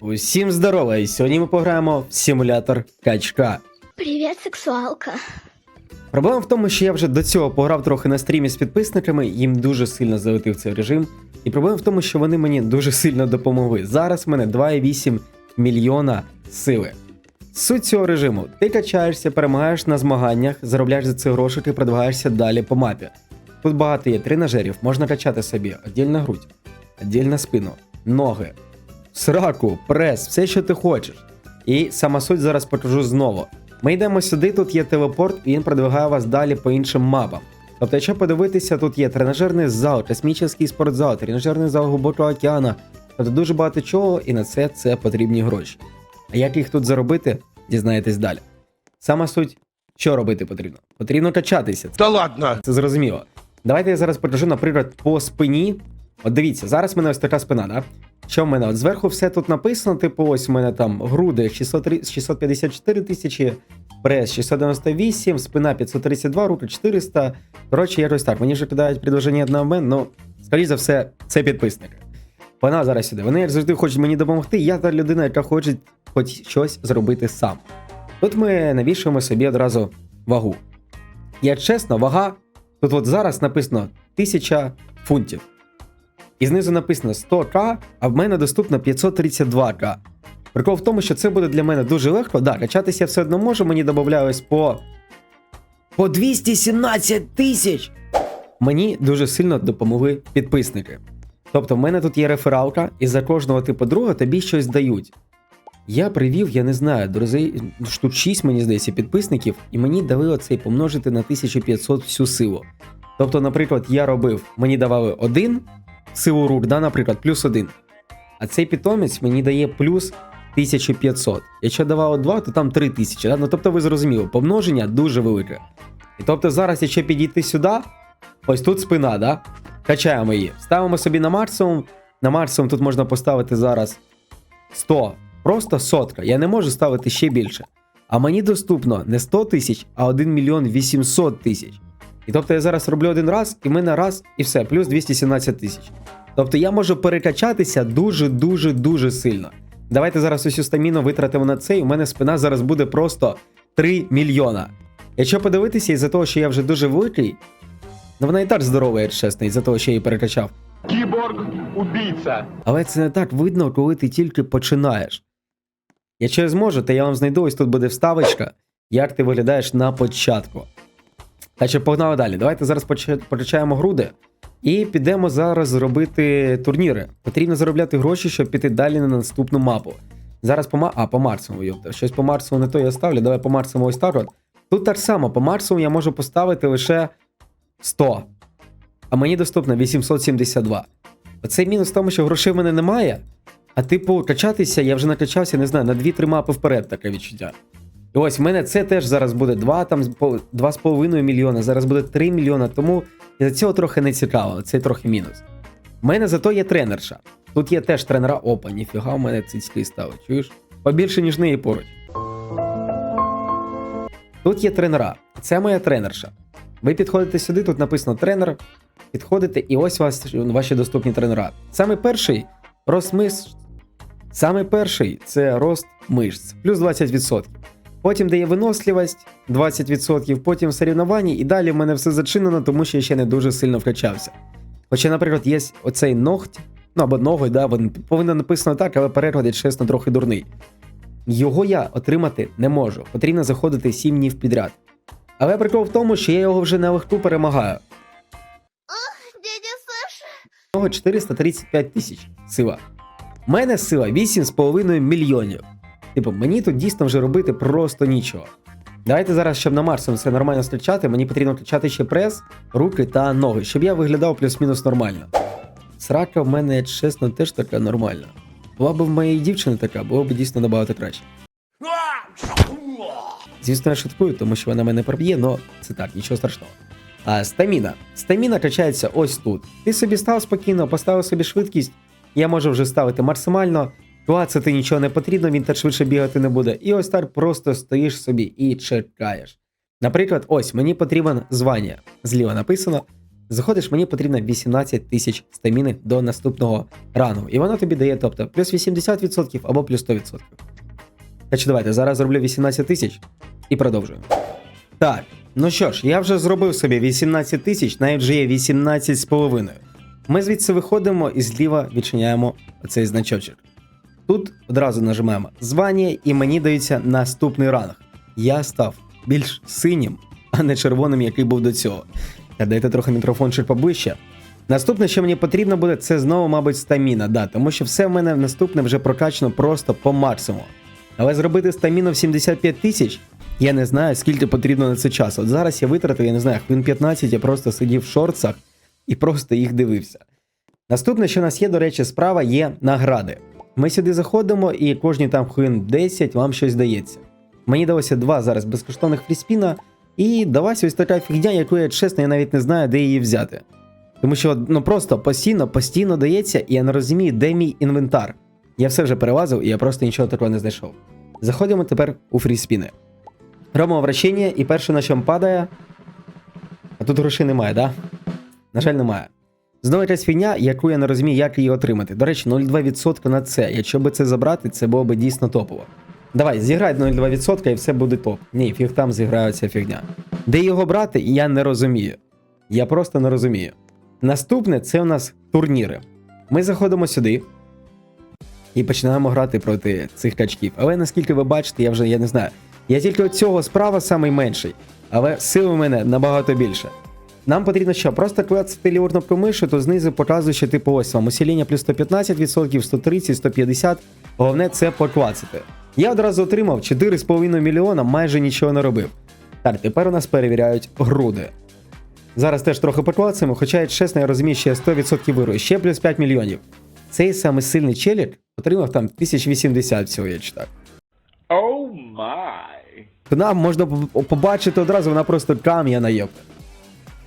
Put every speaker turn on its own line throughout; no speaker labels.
Усім здорово! І сьогодні ми пограємо в симулятор качка.
Привет, сексуалка.
Проблема в тому, що я вже до цього пограв трохи на стрімі з підписниками, їм дуже сильно залетив цей режим. І проблема в тому, що вони мені дуже сильно допомогли. Зараз в мене 2,8 мільйона сили. Суть цього режиму: ти качаєшся, перемагаєш на змаганнях, заробляєш за це гроші, ти продвигаєшся далі по мапі. Тут багато є тренажерів, можна качати собі отдільна грудь, отдільна спину, ноги, сраку, прес, все, що ти хочеш. І сама суть зараз покажу знову. Ми йдемо сюди, тут є телепорт, і він продвигає вас далі по іншим мапам. Тобто, якщо подивитися, тут є тренажерний зал, космічний спортзал, тренажерний зал глибокого океану. Тобто дуже багато чого, і на це це потрібні гроші. А як їх тут заробити, дізнаєтесь далі. Сама суть, що робити потрібно? Потрібно качатися.
Да ладно!
Це зрозуміло. Давайте я зараз покажу, наприклад, по спині. От дивіться, зараз в мене ось така спина, да? Що в мене? От зверху все тут написано, типу, ось у мене там груди 603 654 тисячі, прес 698, спина 532, руки 400. Коротше, якось так. Мені вже кидають предложення на обмен, ну, скоріше за все, це підписники. Вона зараз сюди. Вони як завжди хочуть мені допомогти. Я та людина, яка хоче хоч щось зробити сам. Тут ми навішуємо собі одразу вагу. Як чесно, вага Тут от зараз написано 1000 фунтів. І знизу написано 100к, а в мене доступно 532к. Прикол в тому, що це буде для мене дуже легко. Да, качатися я все одно можу, мені додавалось по. По 217 тисяч! Мені дуже сильно допомогли підписники. Тобто, в мене тут є рефералка, і за кожного типу друга тобі щось дають. Я привів, я не знаю, друзі, штук 6, мені здається, підписників, і мені дали оцей помножити на 1500 всю силу. Тобто, наприклад, я робив, мені давали один силу рук, да, наприклад, плюс один. А цей питомець мені дає плюс 1500. Якщо давало 2, то там 3000. Да? Ну тобто ви зрозуміли, помноження дуже велике. І тобто зараз, якщо підійти сюди, ось тут спина, да? качаємо її. Ставимо собі на максимум. На максимум тут можна поставити зараз 100. Просто сотка. Я не можу ставити ще більше. А мені доступно не 100 тисяч, а 1 мільйон 800 тисяч. І тобто я зараз роблю один раз, і в мене раз, і все, плюс 217 тисяч. Тобто я можу перекачатися дуже-дуже дуже сильно. Давайте зараз усю стаміну витратимо на це, і у мене спина зараз буде просто 3 мільйона. Якщо подивитися, із-за того, що я вже дуже великий, ну вона і так здорова, якщо чесно, із-за того, що я її перекачав.
Киборг убийца.
Але це не так видно, коли ти тільки починаєш. Якщо я зможу, то я вам знайду, ось тут буде вставочка, як ти виглядаєш на початку. Так що погнали далі. Давайте зараз поча- покачаємо груди і підемо зараз зробити турніри. Потрібно заробляти гроші, щоб піти далі на наступну мапу. Зараз по ма... А, по Марсову, йопта. Щось по Марсову не то я ставлю. Давай по Марсову ось так. Тут так само, по Марсову я можу поставити лише 100. А мені доступно 872. Оцей мінус в тому, що грошей в мене немає. А типу, качатися, я вже накачався, не знаю, на 2-3 мапи вперед таке відчуття. Ось в мене це теж зараз буде 2, там, 2,5 мільйона, зараз буде 3 мільйона, тому за цього трохи не цікаво, це трохи мінус. У мене зато є тренерша. Тут є теж тренера Опа, ніфіга в мене цицьки стали, чуєш? Побільше, ніж неї поруч. Тут є тренера. Це моя тренерша. Ви підходите сюди, тут написано тренер. Підходите, і ось вас ваші доступні тренера. Саме перший рост мишць. Саме перший це рост мишць, плюс 20%. Потім дає виносливість 20%, потім соревнування, і далі в мене все зачинено, тому що я ще не дуже сильно вкачався. Хоча, наприклад, є оцей ногть, ну або ноготь, да, він повинно написано так, але переклад, якщо чесно, трохи дурний. Його я отримати не можу. Потрібно заходити 7 днів підряд. Але прикол в тому, що я його вже на легку перемагаю.
Дядя Саша.
Нього 435 тисяч сила. У мене сила 8,5 мільйонів. Типу, мені тут дійсно вже робити просто нічого. Давайте зараз, щоб на Марсом все нормально скачати, мені потрібно качати ще прес, руки та ноги, щоб я виглядав плюс-мінус нормально. Срака в мене, чесно, теж така нормальна. Була б в моєї дівчини така, було б дійсно набагато краще. Звісно, я шуткую, тому що вона мене проб'є, але це так, нічого страшного. А стаміна. Стаміна качається ось тут. Ти собі став спокійно, поставив собі швидкість. Я можу вже ставити максимально. Клацати нічого не потрібно, він так швидше бігати не буде. І ось так просто стоїш собі і чекаєш. Наприклад, ось мені потрібен звання. Зліва написано. Заходиш, мені потрібно 18 тисяч стаміни до наступного рану. І воно тобі дає, тобто, плюс 80% або плюс 100%. Так давайте, зараз зроблю 18 тисяч і продовжуємо. Так, ну що ж, я вже зробив собі 18 тисяч, навіть вже є 18 з половиною. Ми звідси виходимо і зліва відчиняємо оцей значочок. Тут одразу нажимаємо звання, і мені дається наступний ранг. Я став більш синім, а не червоним, який був до цього. Дайте трохи мікрофон чуть поближче. Наступне, що мені потрібно буде, це знову, мабуть, стаміна, да, тому що все в мене наступне вже прокачано просто по максимуму. Але зробити стаміну в 75 тисяч, я не знаю, скільки потрібно на це часу. От зараз я витратив, я не знаю, хвилин 15, я просто сидів в шорцах і просто їх дивився. Наступне, що у нас є, до речі, справа є награди. Ми сюди заходимо, і кожні там хвилин 10 вам щось дається. Мені далося два зараз безкоштовних фріспіна, і далася ось така фігня, яку я чесно, я навіть не знаю, де її взяти. Тому що ну просто постійно, постійно дається, і я не розумію, де мій інвентар. Я все вже перелазив, і я просто нічого такого не знайшов. Заходимо тепер у фріспіни. Робимо вращення, і перше, на чому падає. А тут грошей немає, да? На жаль, немає. Знову якась фігня, яку я не розумію, як її отримати. До речі, 0,2% на це. Якщо би це забрати, це було б дійсно топово. Давай, зіграй 0,2% і все буде топ. Ні, фіг там зіграє фігня. Де його брати, я не розумію. Я просто не розумію. Наступне це у нас турніри. Ми заходимо сюди і починаємо грати проти цих качків. Але наскільки ви бачите, я вже я не знаю. Я тільки от цього справа найменший, але сил у мене набагато більше. Нам потрібно що? Просто клацати ліву кнопку миші, то знизу показує, що типу ось вам усіління плюс 115%, 130, 150. Головне це поклацати. Я одразу отримав 4,5 мільйона, майже нічого не робив. Так, тепер у нас перевіряють груди. Зараз теж трохи поклацаємо, хоча я чесно, я розумію, що я 100% вирую. Ще плюс 5 мільйонів. Цей самий сильний челік отримав там 1080 всього, я читав.
Oh my.
Вона можна побачити одразу, вона просто кам'яна є.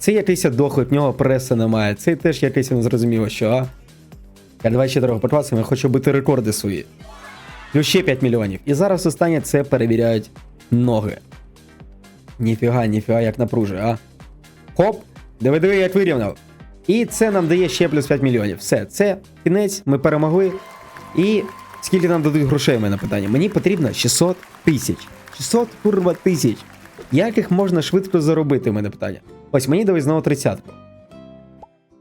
Це якийсь дохлик, в нього преса немає. Це теж якийсь незрозуміло, що, а? Я давай ще трохи покласимо, я хочу бити рекорди свої. Плюс ще 5 мільйонів. І зараз останнє це перевіряють ноги. Ніфіга, ніфіга, як напружує, а? Хоп! Диви, диви, як вирівняв. І це нам дає ще плюс 5 мільйонів. Все, це кінець, ми перемогли. І скільки нам дадуть грошей, мене питання? Мені потрібно 600 тисяч. 600 курва тисяч. Як їх можна швидко заробити, мене питання? Ось мені дали знову тридцятку.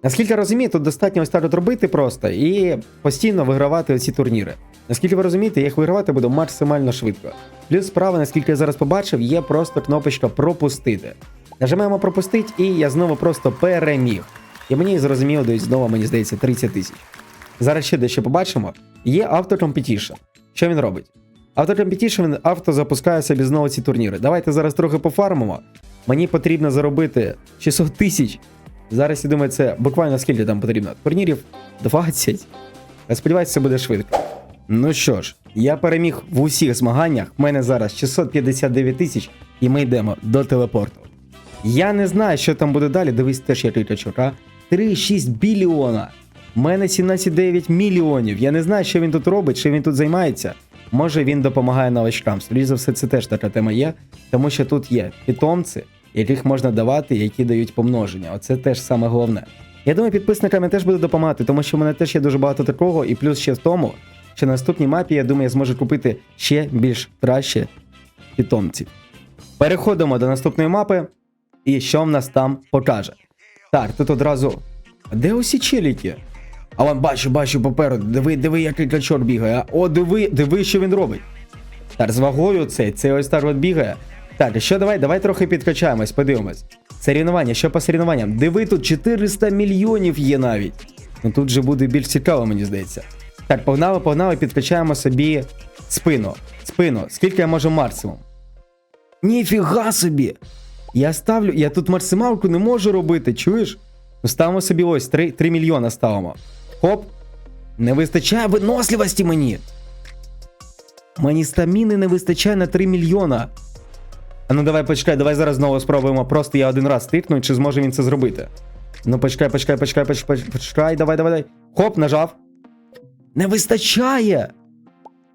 Наскільки я розумію, тут достатньо ось так от робити просто і постійно вигравати ці турніри. Наскільки ви розумієте, я їх вигравати буду максимально швидко. Плюс справа, наскільки я зараз побачив, є просто кнопочка пропустити. Нажимаємо пропустити, і я знову просто переміг. І мені зрозуміло, дають знову, мені здається, 30 тисяч. Зараз ще дещо побачимо. Є автокомпетішн. Що він робить? Автокомпетішн він авто запускає собі знову ці турніри. Давайте зараз трохи пофармимо. Мені потрібно заробити 600 тисяч. Зараз я думаю, це буквально скільки там потрібно? Турнірів 20. Я сподіваюся, це буде швидко. Ну що ж, я переміг в усіх змаганнях. У мене зараз 659 тисяч, і ми йдемо до телепорту. Я не знаю, що там буде далі. Дивись теж який качок, а? 3,6 біліона. У мене 17,9 мільйонів. Я не знаю, що він тут робить, що він тут займається. Може він допомагає новачкам. Скоріше за все, це теж така тема є, тому що тут є питомці, яких можна давати, які дають помноження. Оце теж саме головне. Я думаю, підписникам я теж буду допомагати, тому що в мене теж є дуже багато такого, і плюс ще в тому, що на наступній мапі, я думаю, я зможу купити ще більш краще питомців. Переходимо до наступної мапи, і що в нас там покаже. Так, тут одразу. Де усі челіки? А вон бачу, бачу попереду. Диви, диви, який качок бігає. О, диви, диви, що він робить. Так, з вагою цей, цей ось так от бігає. Так, що давай, давай трохи підкачаємось, подивимось. Соревнування, що по соревнованням? Диви, тут 400 мільйонів є навіть. Ну тут же буде більш цікаво, мені здається. Так, погнали, погнали, підкачаємо собі спину. Спину. Скільки я можу максимум? Ніфіга собі! Я ставлю, я тут максималку не можу робити, чуєш? Ну ставимо собі ось 3, 3 мільйона ставимо. Хоп. Не вистачає виносливості мені. Мені стаміни не вистачає на 3 мільйона. А ну давай почекай, давай зараз знову спробуємо. Просто я один раз тикну, чи зможе він це зробити. Ну почекай, почекай, почекай, почекай, почекай, давай, давай, давай. Хоп, нажав. Не вистачає.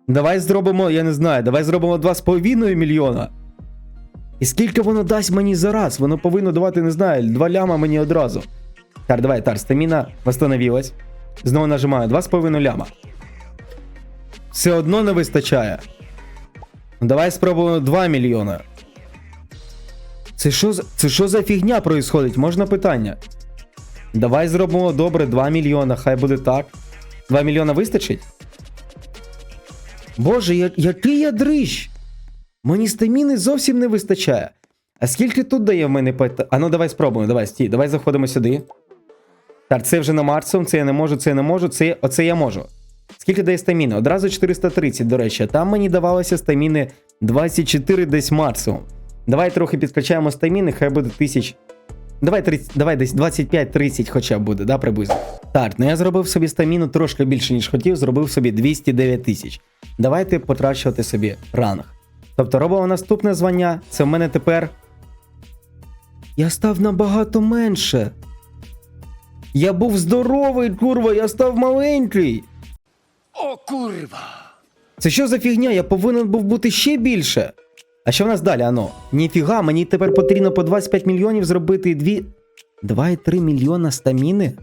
Давай зробимо, я не знаю, давай зробимо 2,5 мільйона. І скільки воно дасть мені за раз? Воно повинно давати, не знаю, 2 ляма мені одразу. Так, давай, тар, стаміна восстановилась. Знову нажимаю 2,5 ляма. Все одно не вистачає. Ну, Давай спробуємо 2 мільйона. Це що це що за фігня происходить? Можна питання? Давай зробимо добре 2 мільйона, хай буде так. 2 мільйона вистачить? Боже, я, який я дрищ! Мені стаміни зовсім не вистачає. А скільки тут дає в мене пет? А ну давай спробуємо, давай, стій, давай заходимо сюди. Так, це вже на Марсом, це я не можу, це я не можу, це, оце я можу. Скільки дає стаміни? Одразу 430, до речі, там мені давалося стаміни 24 десь максимум. Давай трохи підкачаємо стаміни, хай буде 1000. Давай 30, давай десь 25-30 хоча б буде, да, приблизно. Так, ну я зробив собі стаміну трошки більше, ніж хотів, зробив собі 209 тисяч. Давайте потрачувати собі ранг. Тобто робимо наступне звання, це в мене тепер. Я став набагато менше. Я був здоровий, курва, я став маленький.
О kurwa!
Це що за фігня? Я повинен був бути ще більше. А що в нас далі, ано? Ніфіга, мені тепер потрібно по 25 мільйонів зробити дві. 2,3 мільйона стаміни?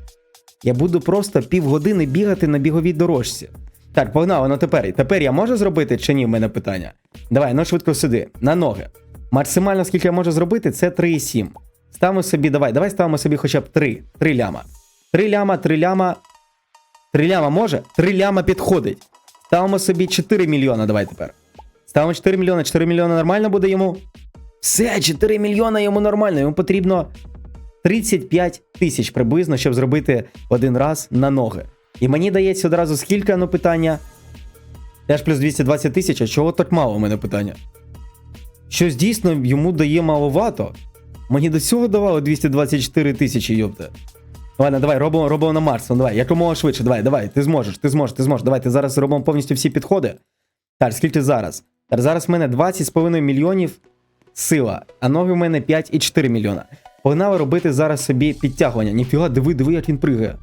Я буду просто півгодини бігати на біговій дорожці. Так, погнали, ну тепер. Тепер я можу зробити чи ні? В мене питання. Давай, ну швидко сюди, на ноги. Максимально, скільки я можу зробити, це 3,7. Ставимо собі, давай, давай ставимо собі хоча б 3. 3 ляма. 3 ляма, 3 ляма. 3 ляма може? 3 ляма підходить. Ставимо собі 4 мільйона, давай тепер. Ставимо 4 мільйона, 4 мільйона нормально буде йому. Все, 4 мільйона йому нормально. Йому потрібно 35 тисяч приблизно, щоб зробити один раз на ноги. І мені дається одразу скільки ну питання. Теж плюс 220 тисяч, а чого так мало у мене питання? Щось дійсно йому дає маловато. Мені до цього давало 224 тисячі, йопта. Ладно, давай, робимо, робимо на Марс. Ну, давай, якомога швидше, давай, давай, ти зможеш, ти зможеш, ти зможеш. Давай, ти зараз робимо повністю всі підходи. Так, скільки зараз? Так, зараз в мене 20,5 мільйонів сила, а ноги в мене 5,4 мільйона. Погнали робити зараз собі підтягування. Ніфіга, диви, диви, як він пригає.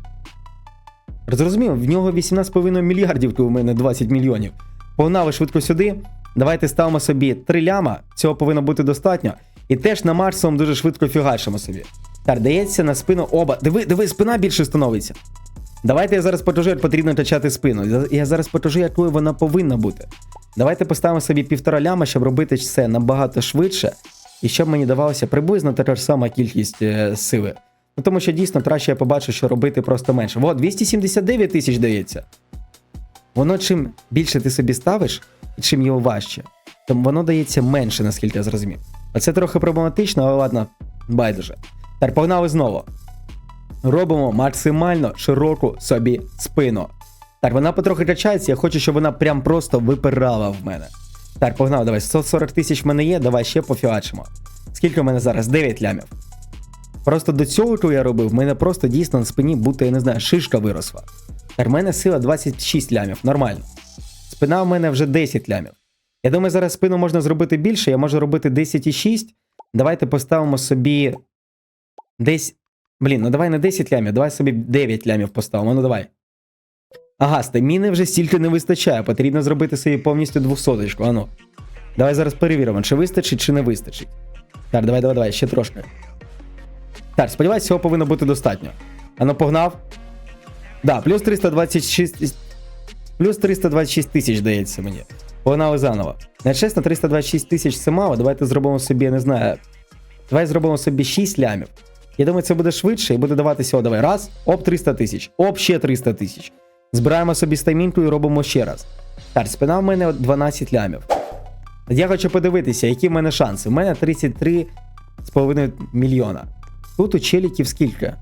Зрозумів, в нього 18,5 мільярдів, то у мене 20 мільйонів. Погнали швидко сюди. Давайте ставимо собі 3 ляма, цього повинно бути достатньо. І теж на Марсом дуже швидко фігачимо собі. Так, дається на спину оба. Диви, диви, спина більше становиться. Давайте я зараз покажу, як потрібно качати спину. Я- зараз покажу, якою вона повинна бути. Давайте поставимо собі півтора ляма, щоб робити це набагато швидше, і щоб мені давалося приблизно така ж сама кількість е, сили. Ну тому що дійсно краще я побачу, що робити просто менше. Во, 279 тисяч дається. Воно чим більше ти собі ставиш, і чим його важче, то воно дається менше, наскільки я зрозумів. Оце трохи проблематично, але ладно, байдуже. Так, погнали знову. Робимо максимально широку собі спину. Так, вона потрохи качається, я хочу, щоб вона прям просто випирала в мене. Так, погнали, давай. 140 тисяч в мене є, давай ще пофігачимо. Скільки в мене зараз? 9 лямів. Просто до цього, що я робив, в мене просто дійсно на спині, будто, я не знаю, шишка виросла. Так, в мене сила 26 лямів, нормально. Спина в мене вже 10 лямів. Я думаю, зараз спину можна зробити більше, я можу робити 10,6. Давайте поставимо собі десь. Блін, ну давай не 10 лямів, давай собі 9 лямів поставимо. Ну давай. Ага, стаміни вже стільки не вистачає. Потрібно зробити собі повністю 200 Ану. Давай зараз перевіримо, чи вистачить, чи не вистачить. Так, давай, давай, давай, ще трошки. Так, сподіваюсь, цього повинно бути достатньо. Ану, погнав. Да, плюс 326. Плюс 326 тисяч дається мені. Погнали заново. Не чесно, 326 тисяч це мало. Давайте зробимо собі, я не знаю. Давай зробимо собі 6 лямів. Я думаю, це буде швидше і буде даватися, о, давай. Раз, оп, 300 тисяч, оп, ще 300 тисяч. Збираємо собі стамінку і робимо ще раз. Так, спина в мене 12 лямів. Я хочу подивитися, які в мене шанси. У мене 33,5 мільйона. Тут у челіків скільки?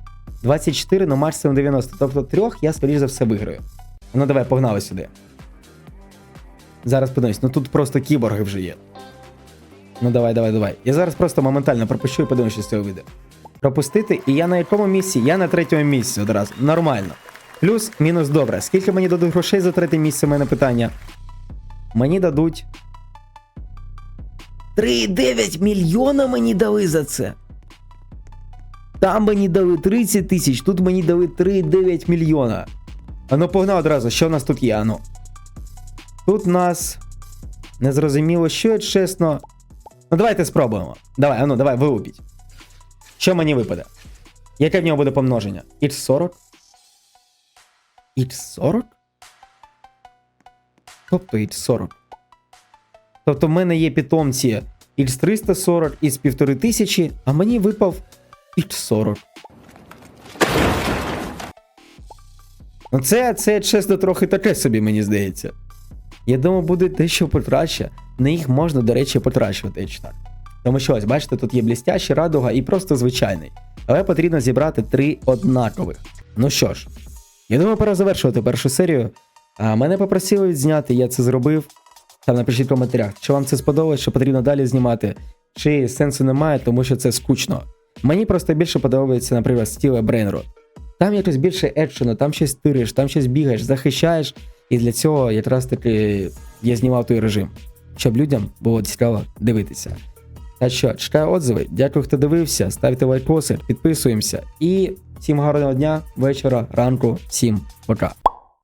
24, ну максимум 90. Тобто трьох я, скоріш за все, виграю. Ну давай, погнали сюди. Зараз подивимось, ну тут просто кіборги вже є. Ну давай, давай, давай. Я зараз просто моментально пропущу і подивимось, що з цього вийде. Пропустити, і я на якому місці? Я на третьому місці одразу. Нормально. Плюс, мінус добре. Скільки мені дадуть грошей за третє місце? У мене питання. Мені дадуть. 3,9 мільйона мені дали за це. Там мені дали 30 тисяч, тут мені дали 3,9 мільйона. Ану, погнав одразу, що в нас тут є, ану. Тут нас. Незрозуміло, що я чесно. Ну, давайте спробуємо. Давай, ану, давай, вилупіть. Що мені випаде? Яке в нього буде помноження? X40? X40? Тобто X40. Тобто в мене є питомці X340 із 1500, а мені випав X40. Ну це, це чесно трохи таке собі, мені здається. Я думаю, буде дещо покраще. На їх можна, до речі, потрачувати, якщо так. Тому що ось, бачите, тут є блістящий радуга і просто звичайний. Але потрібно зібрати три однакових. Ну що ж, я думаю, пора завершувати першу серію. А мене попросили зняти, я це зробив. Там напишіть в коментарях, чи вам це сподобалось, що потрібно далі знімати, чи сенсу немає, тому що це скучно. Мені просто більше подобається, наприклад, стіле Брейнрод. Там якось більше екшену, там щось тириш, там щось бігаєш, захищаєш, і для цього якраз таки я знімав той режим, щоб людям було цікаво дивитися. Так що, чекаю отзиви. Дякую, хто дивився. Ставте лайкоси, підписуємося. І всім гарного дня, вечора, ранку, всім пока.